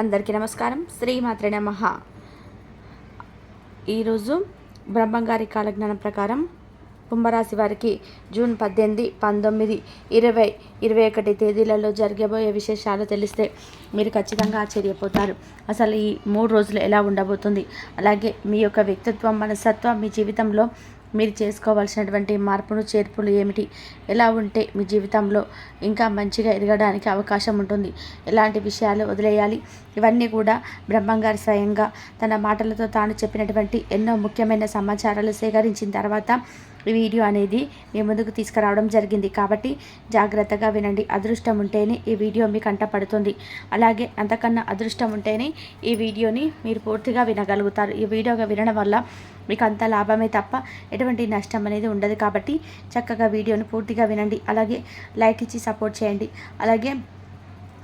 అందరికీ నమస్కారం. శ్రీమాత్రే నమ. ఈరోజు బ్రహ్మంగారి కాలజ్ఞానం ప్రకారం కుంభరాశి వారికి జూన్ పద్దెనిమిది పంతొమ్మిది ఇరవై ఇరవై ఒకటి తేదీలలో జరగబోయే విశేషాలు తెలిస్తే మీరు ఖచ్చితంగా ఆశ్చర్యపోతారు. అసలు ఈ మూడు రోజులు ఎలా ఉండబోతుంది? అలాగే మీ యొక్క వ్యక్తిత్వం మనస్తత్వం మీ జీవితంలో మీరు చేసుకోవాల్సినటువంటి మార్పులు చేర్పులు ఏమిటి? ఎలా ఉంటే మీ జీవితంలో ఇంకా మంచిగా ఎదగడానికి అవకాశం ఉంటుంది? ఎలాంటి విషయాలు వదిలేయాలి? ఇవన్నీ కూడా బ్రహ్మంగారు స్వయంగా తన మాటలతో తాను చెప్పినటువంటి ఎన్నో ముఖ్యమైన సమాచారాలు సేకరించిన తర్వాత వీడియో అనేది మీ ముందుకు తీసుకురావడం జరిగింది. కాబట్టి జాగ్రత్తగా వినండి. అదృష్టం ఉంటేనే ఈ వీడియో మీకు కంటపడుతుంది అలాగే అంతకన్నా అదృష్టం ఉంటేనే ఈ వీడియోని మీరు పూర్తిగా వినగలుగుతారు. ఈ వీడియోగా వినడం వల్ల మీకు అంత లాభమే తప్ప ఎటువంటి నష్టం అనేది ఉండదు. కాబట్టి చక్కగా వీడియోని పూర్తిగా వినండి. అలాగే లైక్ ఇచ్చి సపోర్ట్ చేయండి. అలాగే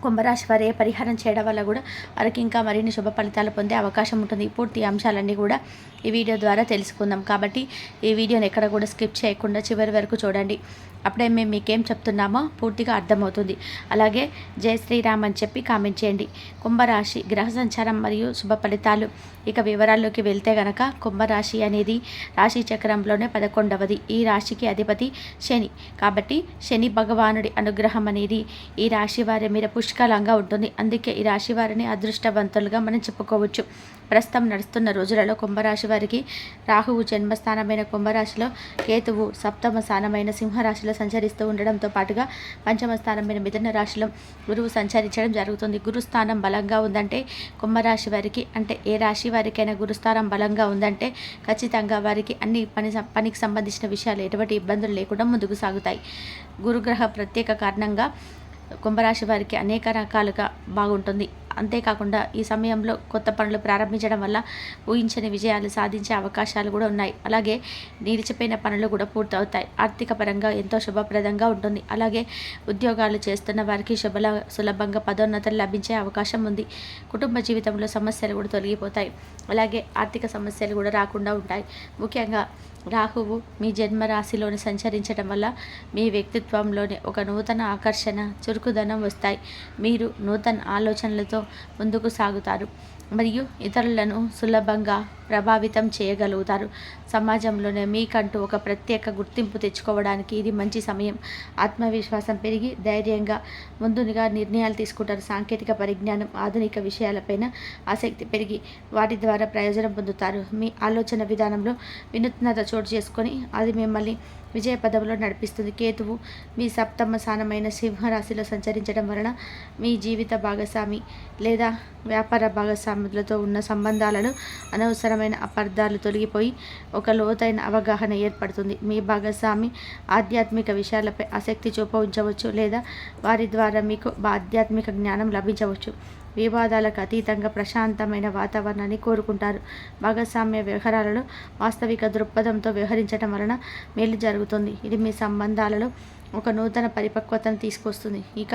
కుంభరాశి వారు ఏ పరిహారం చేయడం వల్ల కూడా వారికి ఇంకా మరిన్ని శుభ ఫలితాలు పొందే అవకాశం ఉంటుంది. పూర్తి అంశాలన్నీ కూడా ఈ వీడియో ద్వారా తెలుసుకుందాం. కాబట్టి ఈ వీడియోని ఎక్కడ కూడా స్కిప్ చేయకుండా చివరి వరకు చూడండి. అప్పుడే మేము మీకేం చెప్తున్నామో పూర్తిగా అర్థమవుతుంది. అలాగే జయ శ్రీరామ్ అని చెప్పి కామెంట్ చేయండి. కుంభరాశి గ్రహ సంచారం మరియు శుభ ఫలితాలు ఇక వివరాల్లోకి వెళ్తే గనక కుంభరాశి అనేది రాశి చక్రంలోనే పదకొండవది. ఈ రాశికి అధిపతి శని. కాబట్టి శని భగవానుడి అనుగ్రహం అనేది ఈ రాశి వారి మీద పుష్కలంగా ఉంటుంది. అందుకే ఈ రాశి వారిని అదృష్టవంతులుగా మనం చెప్పుకోవచ్చు. ప్రస్తుతం నడుస్తున్న రోజులలో కుంభరాశి వారికి రాహువు జన్మస్థానమైన కుంభరాశిలో కేతువు సప్తమ స్థానమైన సింహరాశిలో సంచరిస్తూ ఉండడంతో పాటుగా పంచమ స్థానమైన మిథున రాశిలో గురువు సంచరించడం జరుగుతుంది. గురుస్థానం బలంగా ఉందంటే కుంభరాశి వారికి అంటే ఏ రాశి వారికైనా గురుస్థానం బలంగా ఉందంటే ఖచ్చితంగా వారికి అన్ని పని పనికి సంబంధించిన విషయాలు ఎటువంటి ఇబ్బందులు లేకుండా ముందుకు సాగుతాయి. గురుగ్రహ ప్రత్యేక కారణంగా కుంభరాశి వారికి అనేక రకాలుగా బాగుంటుంది. అంతేకాకుండా ఈ సమయంలో కొత్త పనులు ప్రారంభించడం వల్ల ఊహించని విజయాలు సాధించే అవకాశాలు కూడా ఉన్నాయి. అలాగే నిలిచిపోయిన పనులు కూడా పూర్తవుతాయి. ఆర్థిక పరంగా ఎంతో శుభప్రదంగా ఉంటుంది. అలాగే ఉద్యోగాలు చేస్తున్న వారికి శుభల సులభంగా పదోన్నతులు లభించే అవకాశం ఉంది. కుటుంబ జీవితంలో సమస్యలు కూడా తొలగిపోతాయి. అలాగే ఆర్థిక సమస్యలు కూడా రాకుండా ఉంటాయి. ముఖ్యంగా రాహువు మీ జన్మరాశిలోని సంచరించడం వల్ల మీ వ్యక్తిత్వంలోని ఒక నూతన ఆకర్షణ చురుకుదనం వస్తాయి. మీరు నూతన ఆలోచనలతో ముందుకు సాగుతారు. మరియు ఇతరులను సులభంగా ప్రభావితం చేయగలుగుతారు. సమాజంలోనే మీకంటూ ఒక ప్రత్యేక గుర్తింపు తెచ్చుకోవడానికి ఇది మంచి సమయం. ఆత్మవిశ్వాసం పెరిగి ధైర్యంగా ముందుగా నిర్ణయాలు తీసుకుంటారు. సాంకేతిక పరిజ్ఞానం ఆధునిక విషయాలపైన ఆసక్తి పెరిగి వాటి ద్వారా ప్రయోజనం పొందుతారు. మీ ఆలోచన విధానంలో వినూత్నత చోటు చేసుకొని అది మిమ్మల్ని విజయ పదవిలో నడిపిస్తుంది. కేతువు మీ సప్తమ స్థానమైన సింహరాశిలో సంచరించడం వలన మీ జీవిత భాగస్వామి లేదా వ్యాపార భాగస్వాములతో ఉన్న సంబంధాలను అనవసరం అనవసరమైన అపార్థాలు తొలగిపోయి ఒక లోతైన అవగాహన ఏర్పడుతుంది. మీ భాగస్వామి ఆధ్యాత్మిక విషయాలపై ఆసక్తి చూప ఉంచవచ్చు లేదా వారి ద్వారా మీకు ఆధ్యాత్మిక జ్ఞానం లభించవచ్చు. వివాదాలకు అతీతంగా ప్రశాంతమైన వాతావరణాన్ని కోరుకుంటారు. భాగస్వామ్య వ్యవహారాలలో వాస్తవిక దృక్పథంతో వ్యవహరించడం వలన మేలు జరుగుతుంది. ఇది మీ సంబంధాలలో ఒక నూతన పరిపక్వతను తీసుకొస్తుంది. ఇక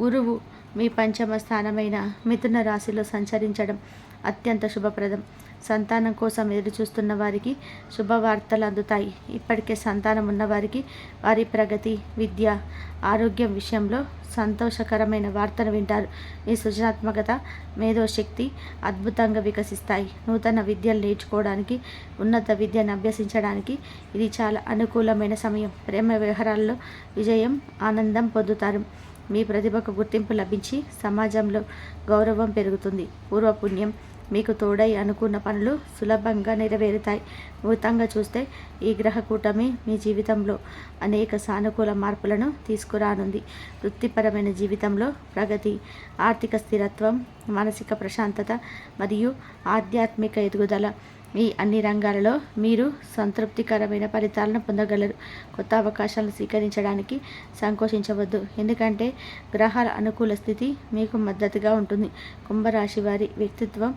గురువు మీ పంచమ స్థానమైన మిథున రాశిలో సంచరించడం అత్యంత శుభప్రదం. సంతానం కోసం ఎదురుచూస్తున్న వారికి శుభవార్తలు అందుతాయి. ఇప్పటికే సంతానం ఉన్నవారికి వారి ప్రగతి విద్య ఆరోగ్యం విషయంలో సంతోషకరమైన వార్తను వింటారు. మీ సృజనాత్మకత మేధోశక్తి అద్భుతంగా వికసిస్తాయి. నూతన విద్యలు నేర్చుకోవడానికి ఉన్నత విద్యను అభ్యసించడానికి ఇది చాలా అనుకూలమైన సమయం. ప్రేమ వ్యవహారాల్లో విజయం ఆనందం పొందుతారు. మీ ప్రతిభకు గుర్తింపు లభించి సమాజంలో గౌరవం పెరుగుతుంది. పూర్వపుణ్యం మీకు తోడై అనుకున్న పనులు సులభంగా నెరవేరుతాయి. మొత్తంగా చూస్తే ఈ గ్రహ కూటమి మీ జీవితంలో అనేక సానుకూల మార్పులను తీసుకురానుంది. వృత్తిపరమైన జీవితంలో ప్రగతి ఆర్థిక స్థిరత్వం మానసిక ప్రశాంతత మరియు ఆధ్యాత్మిక ఎదుగుదల ఈ అన్ని రంగాలలో మీరు సంతృప్తికరమైన ఫలితాలను పొందగలరు. కొత్త అవకాశాలను స్వీకరించడానికి సంకోచించవద్దు. ఎందుకంటే గ్రహాల అనుకూల స్థితి మీకు మద్దతుగా ఉంటుంది. కుంభరాశి వారి వ్యక్తిత్వం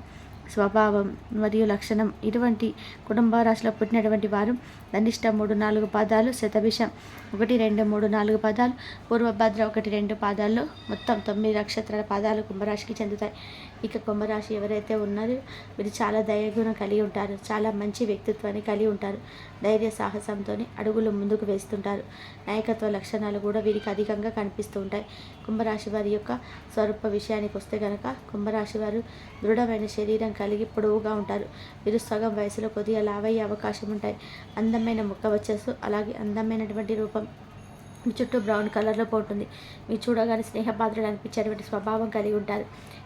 స్వభావం మరియు లక్షణం. ఇటువంటి కుటుంబ రాశిలో పుట్టినటువంటి వారు ధనిష్ట మూడు నాలుగు పాదాలు శతభిషం ఒకటి రెండు మూడు నాలుగు పాదాలు పూర్వభద్ర ఒకటి రెండు పాదాల్లో మొత్తం తొమ్మిది నక్షత్రాల పాదాలు కుంభరాశికి చెందుతాయి. ఇక కుంభరాశి ఎవరైతే ఉన్నారో వీరు చాలా దయగుణం కలిగి ఉంటారు. చాలా మంచి వ్యక్తిత్వాన్ని కలిగి ఉంటారు. ధైర్య సాహసంతో అడుగులు ముందుకు వేస్తుంటారు. నాయకత్వ లక్షణాలు కూడా వీరికి అధికంగా కనిపిస్తూ ఉంటాయి. కుంభరాశి వారి యొక్క స్వరూప విషయానికి వస్తే కనుక కుంభరాశి వారు దృఢమైన శరీరం కలిగి పొడవుగా ఉంటారు. వీరు సగం వయసులో కొద్దిగా లావయ్యే అవకాశం ఉంటాయి. అందమైన ముక్క వచ్చేసు అలాగే అందమైనటువంటి రూపం మీ చుట్టూ బ్రౌన్ కలర్లో పోతుంది. మీరు చూడగానే స్నేహపాత్రలు అనిపించేటువంటి స్వభావం కలిగి ఉంటారు.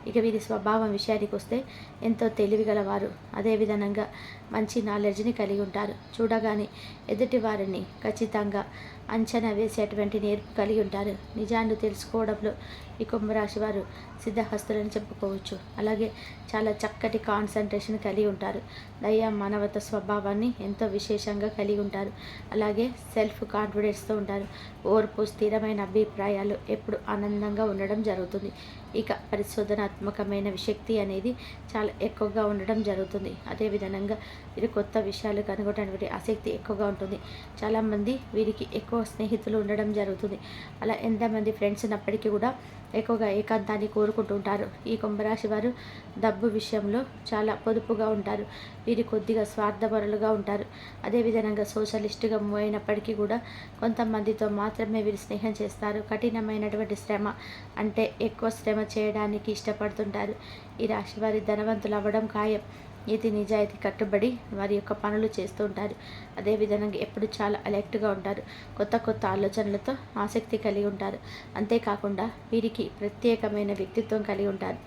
ఇక వీరి స్వభావం విషయానికి వస్తే ఎంతో తెలివిగలవారు. అదేవిధంగా మంచి నాలెడ్జ్ని కలిగి ఉంటారు. చూడగానే ఎదుటి వారిని ఖచ్చితంగా అంచనా వేసేటువంటి నేర్పు కలిగి ఉంటారు. నిజాన్ని తెలుసుకోవడంలో ఈ కుంభరాశి వారు సిద్ధహస్తులని చెప్పుకోవచ్చు. అలాగే చాలా చక్కటి కాన్సన్ట్రేషన్ కలిగి ఉంటారు. దయ మానవత స్వభావాన్ని ఎంతో విశేషంగా కలిగి ఉంటారు. అలాగే సెల్ఫ్ కాన్ఫిడెన్స్తో ఉంటారు. ఓర్పు స్థిరమైన అభిప్రాయాలు ఎప్పుడు ఆనందంగా ఉండడం జరుగుతుంది. ఇక పరిశోధనాత్మకమైన శక్తి అనేది చాలా ఎక్కువగా ఉండడం జరుగుతుంది. అదేవిధంగా వీరు కొత్త విషయాలు కనుగొనడానికి ఆసక్తి ఎక్కువగా ఉంటుంది. చాలామంది వీరికి ఎక్కువ స్నేహితులు ఉండడం జరుగుతుంది. అలా ఎంతమంది ఫ్రెండ్స్ ఉన్నప్పటికీ కూడా ఎక్కువగా ఏకాంతాన్ని కోరుకుంటుంటారు ఈ కుంభరాశి వారు డబ్బు విషయంలో చాలా పొదుపుగా ఉంటారు. వీరు కొద్దిగా స్వార్థపరులుగా ఉంటారు. అదేవిధంగా సోషలిస్టుగా మూవ్ అయినప్పటికీ కూడా కొంతమందితో మాత్రమే వీరు స్నేహం చేస్తారు. కఠినమైనటువంటి శ్రమ అంటే ఎక్కువ శ్రమ చేయడానికి ఇష్టపడుతుంటారు. ఈ రాశి వారి ధనవంతులు అవ్వడం ఖాయం. నీతి నిజాయితీ కట్టుబడి వారి యొక్క పనులు చేస్తూ ఉంటారు. అదేవిధంగా ఎప్పుడు చాలా అలర్ట్గా ఉంటారు. కొత్త కొత్త ఆలోచనలతో ఆసక్తి కలిగి ఉంటారు. అంతేకాకుండా వీరికి ప్రత్యేకమైన వ్యక్తిత్వం కలిగి ఉంటారు.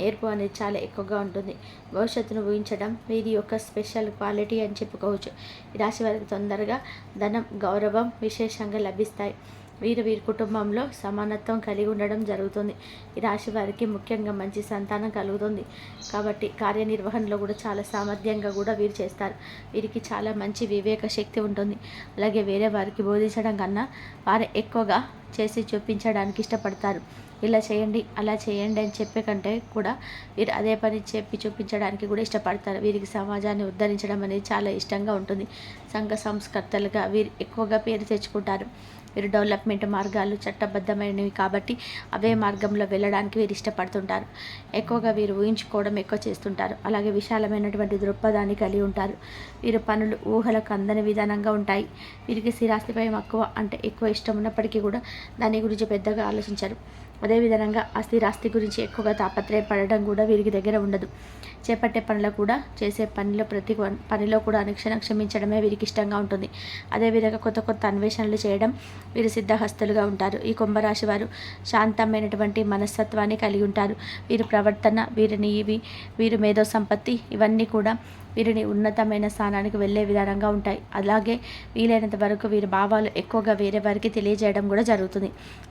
నేర్పు అనేది చాలా ఎక్కువగా ఉంటుంది. భవిష్యత్తును ఊహించడం వీరి యొక్క స్పెషల్ క్వాలిటీ అని చెప్పుకోవచ్చు. ఈ రాశి వారికి తొందరగా ధనం గౌరవం విశేషంగా లభిస్తాయి. వీరు వీరి కుటుంబంలో సమానత్వం కలిగి ఉండడం జరుగుతుంది. ఈ రాశి వారికి ముఖ్యంగా మంచి సంతానం కలుగుతుంది. కాబట్టి కార్యనిర్వహణలో కూడా చాలా సామర్థ్యంగా కూడా వీరు చేస్తారు. వీరికి చాలా మంచి వివేక శక్తి ఉంటుంది. అలాగే వేరే వారికి బోధించడం కన్నా వారు ఎక్కువగా చేసి చూపించడానికి ఇష్టపడతారు. ఇలా చేయండి అలా చేయండి అని చెప్పే కంటే కూడా వీరు అదే పని చెప్పి చూపించడానికి కూడా ఇష్టపడతారు. వీరికి సమాజాన్ని ఉద్ధరించడం అనేది చాలా ఇష్టంగా ఉంటుంది. సంఘ సంస్కర్తలుగా వీరు ఎక్కువగా పేరు తెచ్చుకుంటారు. వీరు డెవలప్మెంట్ మార్గాలు చట్టబద్ధమైనవి కాబట్టి అవే మార్గంలో వెళ్ళడానికి వీరు ఇష్టపడుతుంటారు. ఎక్కువగా వీరు ఊహించుకోవడం ఎక్కువ చేస్తుంటారు. అలాగే విశాలమైనటువంటి దృక్పథాన్ని కలిగి ఉంటారు. వీరు పనులు ఊహలకు అందని విధానంగా ఉంటాయి. వీరికి స్థిరాస్తిపై మక్కువ అంటే ఎక్కువ ఇష్టం ఉన్నప్పటికీ కూడా దాని గురించి పెద్దగా ఆలోచించరు. అదేవిధంగా ఆస్తిరాస్తి గురించి ఎక్కువగా తాపత్రయపడడం కూడా వీరికి దగ్గర ఉండదు. చేపట్టే పనులు కూడా చేసే పనిలో ప్రతి పనిలో కూడా అనుక్షణం క్షమించడమే వీరికి ఇష్టంగా ఉంటుంది. అదేవిధంగా కొత్త కొత్త అన్వేషణలు చేయడం వీరు సిద్ధహస్తులుగా ఉంటారు. ఈ కుంభరాశి వారు శాంతమైనటువంటి మనస్తత్వాన్ని కలిగి ఉంటారు. వీరి ప్రవర్తన వీరిని ఇవి వీరు మేధో సంపత్తి ఇవన్నీ కూడా వీరిని ఉన్నతమైన స్థానానికి వెళ్ళే విధానంగా ఉంటాయి. అలాగే వీలైనంత వరకు వీరి భావాలు ఎక్కువగా వేరే వారికి తెలియజేయడం కూడా జరుగుతుంది.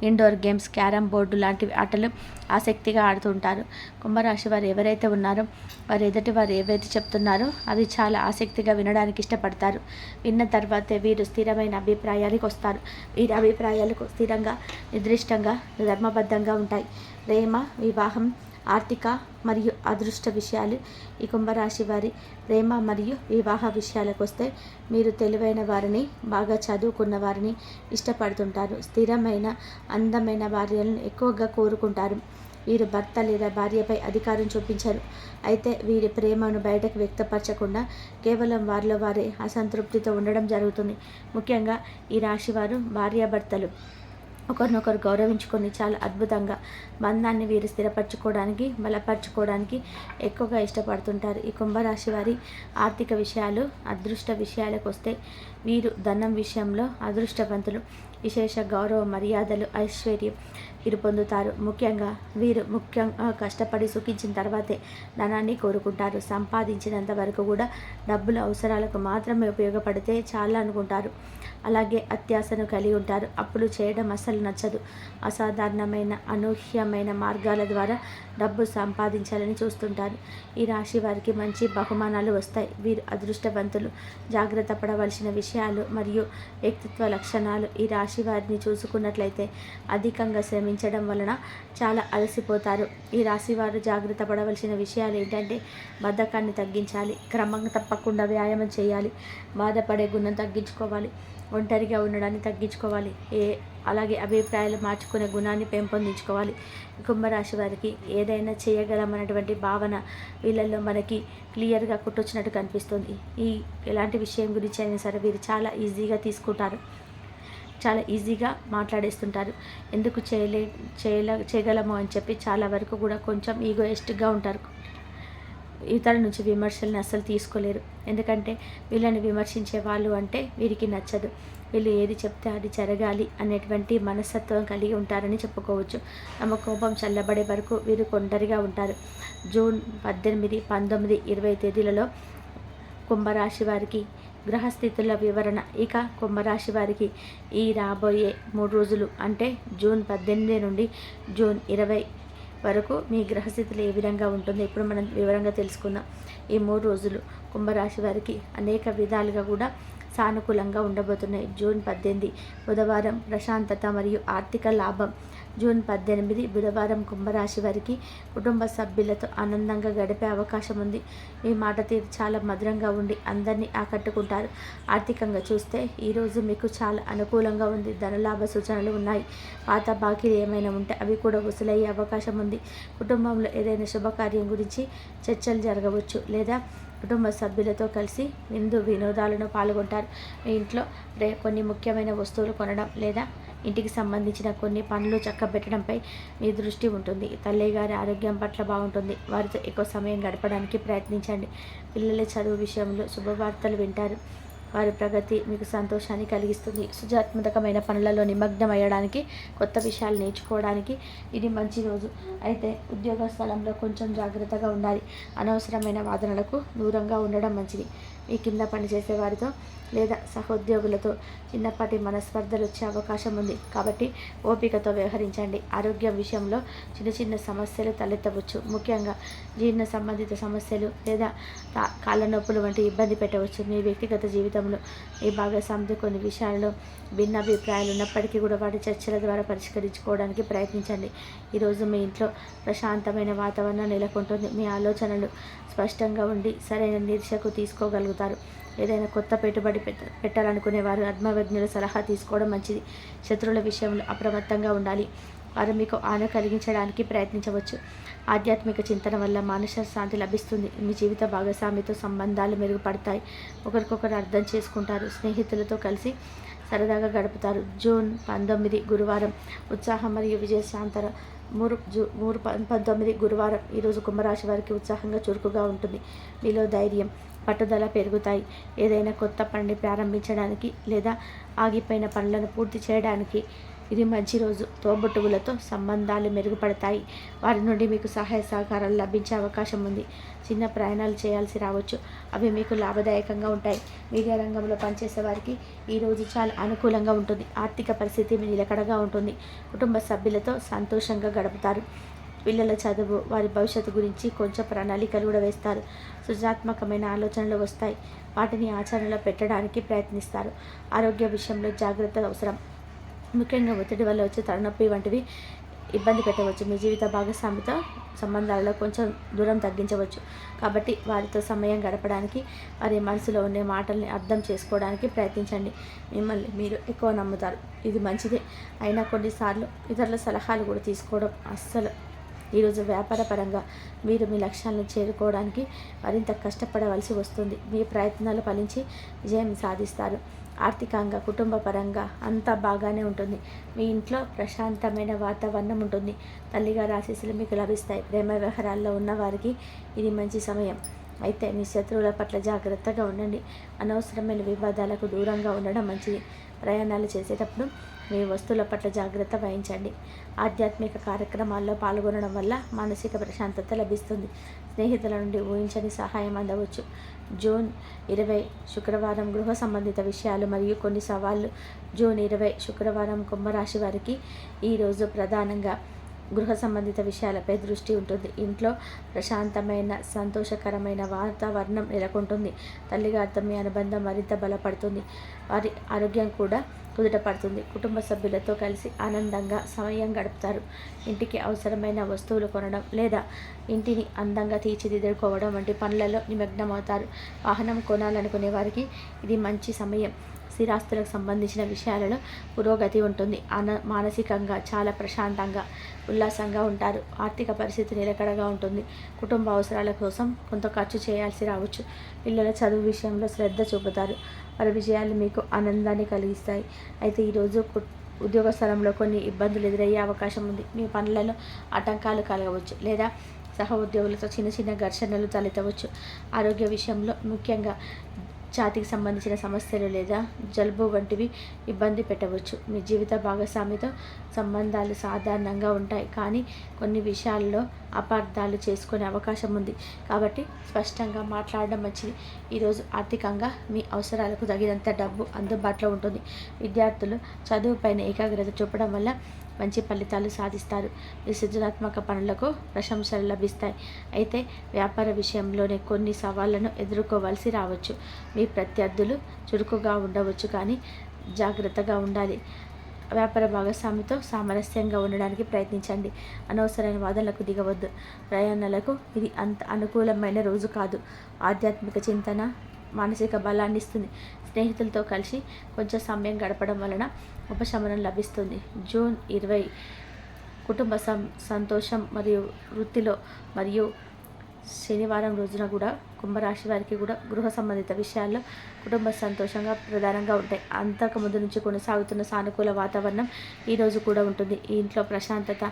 ఇండోర్ గేమ్స్ క్యారమ్ బోర్డు లాంటి ఆటలు ఆసక్తిగా ఆడుతుంటారు కుంభరాశి వారు ఎవరైతే ఉన్నారో వారు ఎదుటి వారు ఏవైతే చెప్తున్నారో అవి చాలా ఆసక్తిగా వినడానికి ఇష్టపడతారు. విన్న తర్వాతే వీరు స్థిరమైన అభిప్రాయానికి వస్తారు. వీరి అభిప్రాయాలకు స్థిరంగా నిర్దిష్టంగా ధర్మబద్ధంగా ఉంటాయి. ప్రేమ వివాహం ఆర్థిక మరియు అదృష్ట విషయాలు. ఈ కుంభరాశి వారి ప్రేమ మరియు వివాహ విషయాలకు వస్తే మీరు తెలివైన వారిని బాగా చదువుకున్న వారిని ఇష్టపడుతుంటారు. స్థిరమైన అందమైన భార్యలను ఎక్కువగా కోరుకుంటారు. వీరు భర్త లేదా భార్యపై అధికారం చూపించరు. అయితే వీరి ప్రేమను బయటకు వ్యక్తపరచకుండా కేవలం వారిలో వారే అసంతృప్తితో ఉండడం జరుగుతుంది. ముఖ్యంగా ఈ రాశి వారు భార్యాభర్తలు. ఒకరినొకరు గౌరవించుకొని చాలా అద్భుతంగా బంధాన్ని వీరు స్థిరపరచుకోవడానికి బలపరచుకోవడానికి ఎక్కువగా ఇష్టపడుతుంటారు. ఈ కుంభరాశి వారి ఆర్థిక విషయాలు అదృష్ట విషయాలకు వస్తే వీరు ధనం విషయంలో అదృష్టవంతులు. విశేష గౌరవ మర్యాదలు ఐశ్వర్యం వీరు పొందుతారు ముఖ్యంగా వీరు ముఖ్యంగా కష్టపడి సుఖించిన తర్వాతే ధనాన్ని కోరుకుంటారు. సంపాదించినంత వరకు కూడా డబ్బులు అవసరాలకు మాత్రమే ఉపయోగపడితే చాలా అనుకుంటారు. అలాగే అత్యాశను కలిగి ఉంటారు. అప్పులు చేయడం అసలు నచ్చదు. అసాధారణమైన అనూహ్యమైన మార్గాల ద్వారా డబ్బు సంపాదించాలని చూస్తుంటారు. ఈ రాశి వారికి మంచి బహుమానాలు వస్తాయి. వీరు అదృష్టవంతులు. జాగ్రత్త పడవలసిన విషయాలు మరియు వ్యక్తిత్వ లక్షణాలు ఈ రాశి రాశి వారిని చూసుకున్నట్లయితే అధికంగా శ్రమించడం వలన చాలా అలసిపోతారు. ఈ రాశి వారు జాగ్రత్త పడవలసిన విషయాలు ఏంటంటే బద్ధకాన్ని తగ్గించాలి. క్రమంగా తప్పకుండా వ్యాయామం చేయాలి. బాధపడే గుణం తగ్గించుకోవాలి. ఒంటరిగా ఉండడాన్ని తగ్గించుకోవాలి. ఏ అలాగే అభిప్రాయాలు మార్చుకునే గుణాన్ని పెంపొందించుకోవాలి. కుంభరాశి వారికి ఏదైనా చేయగలమన్నటువంటి భావన వీళ్ళల్లో మనకి క్లియర్గా కుట్టొచ్చినట్టు కనిపిస్తుంది. ఈ ఎలాంటి విషయం గురించి అయినా సరే వీరు చాలా ఈజీగా తీసుకుంటారు. చాలా ఈజీగా మాట్లాడేస్తుంటారు. ఎందుకు చేయలే చేయలే చేయగలము అని చెప్పి చాలా వరకు కూడా కొంచెం ఈగోయిస్ట్గా ఉంటారు. ఇతరుల నుంచి విమర్శల్ని అస్సలు తీసుకోలేరు. ఎందుకంటే వీళ్ళని విమర్శించే వాళ్ళు అంటే వీరికి నచ్చదు. వీళ్ళు ఏది చెప్తే అది జరగాలి అనేటువంటి మనస్తత్వం కలిగి ఉంటారని చెప్పుకోవచ్చు. తమ కోపం చల్లబడే వరకు వీరు కొండరిగా ఉంటారు. జూన్ పద్దెనిమిది పంతొమ్మిది ఇరవై తేదీలలో కుంభరాశి వారికి గ్రహస్థితుల వివరణ. ఇక కుంభరాశి వారికి ఈ రాబోయే మూడు రోజులు అంటే జూన్ పద్దెనిమిది నుండి జూన్ ఇరవై వరకు మీ గ్రహస్థితులు ఏ విధంగా ఉంటుందో ఇప్పుడు మనం వివరంగా తెలుసుకుందాం. ఈ మూడు రోజులు కుంభరాశి వారికి అనేక విధాలుగా కూడా సానుకూలంగా ఉండబోతున్నాయి. జూన్ పద్దెనిమిది బుధవారం ప్రశాంతత మరియు ఆర్థిక లాభం. జూన్ పద్దెనిమిది బుధవారం కుంభరాశి వారికి కుటుంబ సభ్యులతో ఆనందంగా గడిపే అవకాశం ఉంది. మీ మాట తీరు చాలా మధురంగా ఉండి అందరినీ ఆకట్టుకుంటారు. ఆర్థికంగా చూస్తే ఈరోజు మీకు చాలా అనుకూలంగా ఉంది. ధనలాభ సూచనలు ఉన్నాయి. పాత బాకీలు ఏమైనా ఉంటే అవి కూడా వసూలయ్యే అవకాశం ఉంది. కుటుంబంలో ఏదైనా శుభకార్యం గురించి చర్చలు జరగవచ్చు లేదా కుటుంబ సభ్యులతో కలిసి విందు వినోదాలను పాల్గొంటారు. మీ ఇంట్లో కొన్ని ముఖ్యమైన వస్తువులు కొనడం లేదా ఇంటికి సంబంధించిన కొన్ని పనులు చక్కబెట్టడంపై మీ దృష్టి ఉంటుంది. తల్లి గారి ఆరోగ్యం పట్ల బాగుంటుంది. వారితో ఎక్కువ సమయం గడపడానికి ప్రయత్నించండి. పిల్లల చదువు విషయంలో శుభవార్తలు వింటారు. వారి ప్రగతి మీకు సంతోషాన్ని కలిగిస్తుంది. సృజాత్మకమైన పనులలో నిమగ్నం అయ్యడానికి కొత్త విషయాలు నేర్చుకోవడానికి ఇది మంచి రోజు. అయితే ఉద్యోగ స్థలంలో కొంచెం జాగ్రత్తగా ఉండాలి. అనవసరమైన వాదనలకు దూరంగా ఉండడం మంచిది. మీ కింద పనిచేసే వారితో లేదా సహోద్యోగులతో చిన్నప్పటి మనస్పర్ధలు వచ్చే అవకాశం ఉంది. కాబట్టి ఓపికతో వ్యవహరించండి. ఆరోగ్యం విషయంలో చిన్న చిన్న సమస్యలు తలెత్తవచ్చు. ముఖ్యంగా జీర్ణ సంబంధిత సమస్యలు లేదా కాళ్ళ నొప్పులు వంటి ఇబ్బంది పెట్టవచ్చు. మీ వ్యక్తిగత జీవితంలో మీ భాగస్వామితో కొన్ని విషయాల్లో భిన్న అభిప్రాయాలు ఉన్నప్పటికీ కూడా వాటి చర్చల ద్వారా పరిష్కరించుకోవడానికి ప్రయత్నించండి. ఈరోజు మీ ఇంట్లో ప్రశాంతమైన వాతావరణం నెలకొంటుంది. మీ ఆలోచనలు స్పష్టంగా ఉండి సరైన నిరీక్షకు తీసుకోగలుగుతారు. ఏదైనా కొత్త పెట్టుబడి పెట్ట పెట్టాలనుకునే వారు ఆత్మవజ్ఞుల సలహా తీసుకోవడం మంచిది. శత్రువుల విషయంలో అప్రమత్తంగా ఉండాలి. వారు మీకు ఆన కలిగించడానికి ప్రయత్నించవచ్చు. ఆధ్యాత్మిక చింతన వల్ల మానసిక శాంతి లభిస్తుంది. మీ జీవిత భాగస్వామితో సంబంధాలు మెరుగుపడతాయి. ఒకరికొకరు అర్థం చేసుకుంటారు. స్నేహితులతో కలిసి సరదాగా గడుపుతారు. జూన్ పంతొమ్మిది గురువారం ఉత్సాహం మరియు విజయశాంతర మూడు జూ మూడు పంతొమ్మిది గురువారం. ఈరోజు కుంభరాశి వారికి ఉత్సాహంగా చురుకుగా ఉంటుంది. మీలో ధైర్యం పట్టుదల పెరుగుతాయి. ఏదైనా కొత్త పనిని ప్రారంభించడానికి లేదా ఆగిపోయిన పనులను పూర్తి చేయడానికి ఇది మంచి రోజు. తోబుట్టువులతో సంబంధాలు మెరుగుపడతాయి. వారి నుండి మీకు సహాయ సహకారాలు లభించే అవకాశం ఉంది. చిన్న ప్రయాణాలు చేయాల్సి రావచ్చు. అవి మీకు లాభదాయకంగా ఉంటాయి. మీడియా రంగంలో పనిచేసే వారికి ఈరోజు చాలా అనుకూలంగా ఉంటుంది. ఆర్థిక పరిస్థితి నిలకడగా ఉంటుంది. కుటుంబ సభ్యులతో సంతోషంగా గడుపుతారు. పిల్లల చదువు వారి భవిష్యత్తు గురించి కొంచెం ప్రణాళికలు కూడా వేస్తారు. సృజనాత్మకమైన ఆలోచనలు వస్తాయి. వాటిని ఆచరణలో పెట్టడానికి ప్రయత్నిస్తారు. ఆరోగ్య విషయంలో జాగ్రత్త అవసరం. ముఖ్యంగా ఒత్తిడి వల్ల వచ్చే తలనొప్పి వంటివి ఇబ్బంది పెట్టవచ్చు. మీ జీవిత భాగస్వామితో సంబంధాలలో కొంచెం దూరం తగ్గించవచ్చు. కాబట్టి వారితో సమయం గడపడానికి వారి మనసులో ఉండే మాటల్ని అర్థం చేసుకోవడానికి ప్రయత్నించండి. మిమ్మల్ని మీరు ఎక్కువ నమ్ముతారు. ఇది మంచిదే. అయినా కొన్నిసార్లు ఇతరుల సలహాలు కూడా తీసుకోవడం అస్సలు ఈరోజు వ్యాపారపరంగా మీరు మీ లక్ష్యాలను చేరుకోవడానికి మరింత కష్టపడవలసి వస్తుంది. మీ ప్రయత్నాలు ఫలించి విజయం సాధిస్తారు. ఆర్థికంగా కుటుంబ పరంగా అంతా బాగానే ఉంటుంది. మీ ఇంట్లో ప్రశాంతమైన వాతావరణం ఉంటుంది. తల్లిగా ఆశీస్సులు మీకు లభిస్తాయి. ప్రేమ వ్యవహారాల్లో ఉన్న వారికి ఇది మంచి సమయం. అయితే మీ శత్రువుల పట్ల జాగ్రత్తగా ఉండండి. అనవసరమైన వివాదాలకు దూరంగా ఉండడం మంచిది. ప్రయాణాలు చేసేటప్పుడు మీ వస్తువుల పట్ల జాగ్రత్త వహించండి. ఆధ్యాత్మిక కార్యక్రమాల్లో పాల్గొనడం వల్ల మానసిక ప్రశాంతత లభిస్తుంది. స్నేహితుల నుండి ఊహించని సహాయం అందవచ్చు. జూన్ ఇరవై శుక్రవారం గృహ సంబంధిత విషయాలు మరియు కొన్ని సవాళ్ళు జూన్ ఇరవై శుక్రవారం కుంభరాశి వారికి ఈరోజు ప్రధానంగా గృహ సంబంధిత విషయాలపై దృష్టి ఉంటుంది. ఇంట్లో ప్రశాంతమైన సంతోషకరమైన వాతావరణం నెలకొంటుంది. తల్లిగారితో మీ అనుబంధం మరింత బలపడుతుంది. వారి ఆరోగ్యం కూడా కుదుట పడుతుంది కుటుంబ సభ్యులతో కలిసి ఆనందంగా సమయం గడుపుతారు. ఇంటికి అవసరమైన వస్తువులు కొనడం లేదా ఇంటిని అందంగా తీర్చిదిద్దుకోవడం వంటి పనులలో నిమగ్నమవుతారు. వాహనం కొనాలనుకునే వారికి ఇది మంచి సమయం. స్థిరాస్తులకు సంబంధించిన విషయాలలో పురోగతి ఉంటుంది. అన మానసికంగా చాలా ప్రశాంతంగా ఉల్లాసంగా ఉంటారు. ఆర్థిక పరిస్థితి నిలకడగా ఉంటుంది. కుటుంబ అవసరాల కోసం కొంత ఖర్చు చేయాల్సి రావచ్చు. పిల్లల చదువు విషయంలో శ్రద్ధ చూపుతారు. వారి విజయాలు మీకు ఆనందాన్ని కలిగిస్తాయి. అయితే ఈరోజు ఉద్యోగ స్థలంలో కొన్ని ఇబ్బందులు ఎదురయ్యే అవకాశం ఉంది. మీ పనులలో ఆటంకాలు కలగవచ్చు లేదా సహ ఉద్యోగులతో చిన్న చిన్న ఘర్షణలు తలెత్తవచ్చు. ఆరోగ్య విషయంలో ముఖ్యంగా ఛాతీకి సంబంధించిన సమస్యలు లేదా జలుబు వంటివి ఇబ్బంది పెట్టవచ్చు. మీ జీవిత భాగస్వామితో సంబంధాలు సాధారణంగా ఉంటాయి. కానీ కొన్ని విషయాల్లో అపార్థాలు చేసుకునే అవకాశం ఉంది. కాబట్టి స్పష్టంగా మాట్లాడడం మంచిది. ఈరోజు ఆర్థికంగా మీ అవసరాలకు తగినంత డబ్బు అందుబాటులో ఉంటుంది. విద్యార్థులు చదువుపైన ఏకాగ్రత చూపడం వల్ల మంచి ఫలితాలు సాధిస్తారు. ఈ సృజనాత్మక పనులకు ప్రశంసలు లభిస్తాయి. అయితే వ్యాపార విషయంలోనే కొన్ని సవాళ్ళను ఎదుర్కోవాల్సి రావచ్చు. మీ ప్రత్యర్థులు చురుకుగా ఉండవచ్చు కానీ జాగ్రత్తగా ఉండాలి. వ్యాపార భాగస్వామితో సామరస్యంగా ఉండడానికి ప్రయత్నించండి. అనవసరమైన వాదనలకు దిగవద్దు. ప్రయాణాలకు ఇది అంత అనుకూలమైన రోజు కాదు. ఆధ్యాత్మిక చింతన మానసిక బలాన్ని ఇస్తుంది. స్నేహితులతో కలిసి కొంచెం సమయం గడపడం వలన ఉపశమనం లభిస్తుంది. జూన్ ఇరవై కుటుంబ సం సంతోషం మరియు వృత్తిలో మరియు శనివారం రోజున కూడా కుంభరాశి వారికి కూడా గృహ సంబంధిత విషయాల్లో కుటుంబ సంతోషంగా ప్రధానంగా ఉంటాయి. అంతకు ముందు నుంచి కొనసాగుతున్న సానుకూల వాతావరణం ఈరోజు కూడా ఉంటుంది. ఈ ఇంట్లో ప్రశాంతత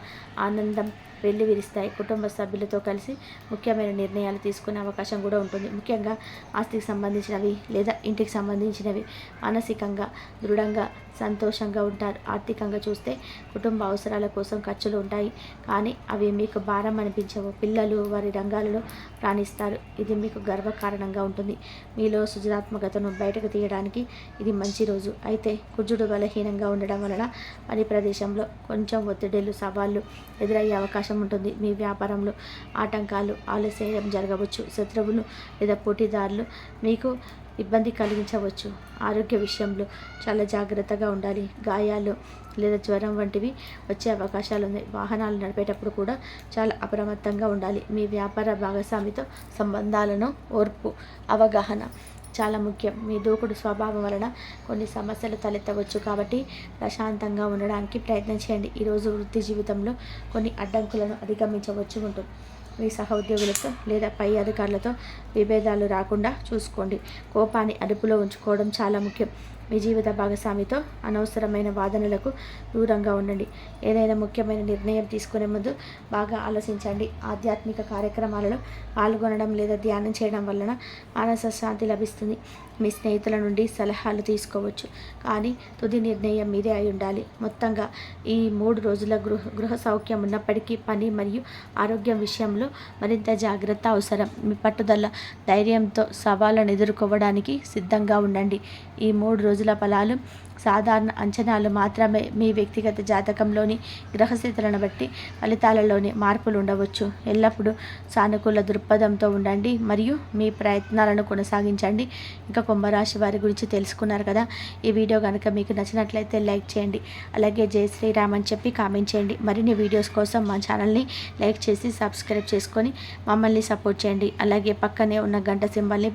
ఆనందం వెళ్ళి విరిస్తాయి. కుటుంబ సభ్యులతో కలిసి ముఖ్యమైన నిర్ణయాలు తీసుకునే అవకాశం కూడా ఉంటుంది. ముఖ్యంగా ఆస్తికి సంబంధించినవి లేదా ఇంటికి సంబంధించినవి మానసికంగా దృఢంగా సంతోషంగా ఉంటారు. ఆర్థికంగా చూస్తే కుటుంబ అవసరాల కోసం ఖర్చులు ఉంటాయి. కానీ అవి మీకు భారం అనిపించవు. పిల్లలు వారి రంగాలలో రాణిస్తారు. ఇది మీకు గర్వకారణంగా ఉంటుంది. మీలో సృజనాత్మకతను బయటకు తీయడానికి ఇది మంచి రోజు. అయితే కుజుడు బలహీనంగా ఉండడం వలన పని ప్రదేశంలో కొంచెం ఒత్తిడిలు సవాళ్ళు ఎదురయ్యే అవకాశం ఉంటుంది. మీ వ్యాపారంలో ఆటంకాలు ఆలస్యం జరగవచ్చు. శత్రువులు లేదా పోటీదారులు మీకు ఇబ్బంది కలిగించవచ్చు. ఆరోగ్య విషయంలో చాలా జాగ్రత్తగా ఉండాలి. గాయాలు లేదా జ్వరం వంటివి వచ్చే అవకాశాలు ఉన్నాయి. వాహనాలు నడిపేటప్పుడు కూడా చాలా అప్రమత్తంగా ఉండాలి. మీ వ్యాపార భాగస్వామితో సంబంధాలను ఓర్పు అవగాహన చాలా ముఖ్యం. మీ దూకుడు స్వభావం వలన కొన్ని సమస్యలు తలెత్తవచ్చు కాబట్టి ప్రశాంతంగా ఉండడానికి ప్రయత్నం చేయండి. ఈరోజు వృత్తి జీవితంలో కొన్ని అడ్డంకులను అధిగమించవచ్చు ఉంటుంది మీ సహ ఉద్యోగులతో లేదా పై అధికారులతో విభేదాలు రాకుండా చూసుకోండి. కోపాన్ని అదుపులో ఉంచుకోవడం చాలా ముఖ్యం. మీ జీవిత భాగస్వామితో అనవసరమైన వాదనలకు దూరంగా ఉండండి. ఏదైనా ముఖ్యమైన నిర్ణయం తీసుకునే ముందు బాగా ఆలోచించండి. ఆధ్యాత్మిక కార్యక్రమాలలో పాల్గొనడం లేదా ధ్యానం చేయడం వలన మానస శాంతి లభిస్తుంది. మీ స్నేహితుల నుండి సలహాలు తీసుకోవచ్చు. కానీ తుది నిర్ణయం మీదే అయి ఉండాలి. మొత్తంగా ఈ మూడు రోజుల గృహ గృహ సౌఖ్యం ఉన్నప్పటికీ పని మరియు ఆరోగ్యం విషయంలో మరింత జాగ్రత్త అవసరం. మీ పట్టుదల ధైర్యంతో సవాళ్ళను ఎదుర్కోవడానికి సిద్ధంగా ఉండండి. ఈ మూడు రోజుల ఫలాలు సాధారణ అంచనాలు మాత్రమే మీ వ్యక్తిగత జాతకంలోని గ్రహస్థితులను బట్టి ఫలితాలలోని మార్పులు ఉండవచ్చు. ఎల్లప్పుడూ సానుకూల దృక్పథంతో ఉండండి మరియు మీ ప్రయత్నాలను కొనసాగించండి. ఇంకా కుంభరాశి వారి గురించి తెలుసుకున్నారు కదా? ఈ వీడియో కనుక మీకు నచ్చినట్లయితే లైక్ చేయండి. అలాగే జై శ్రీరామ్ అని చెప్పి కామెంట్ చేయండి. మరిన్ని వీడియోస్ కోసం మా ఛానల్ని లైక్ చేసి సబ్స్క్రైబ్ చేసుకొని మమ్మల్ని సపోర్ట్ చేయండి. అలాగే పక్కనే ఉన్న గంట సింబల్ని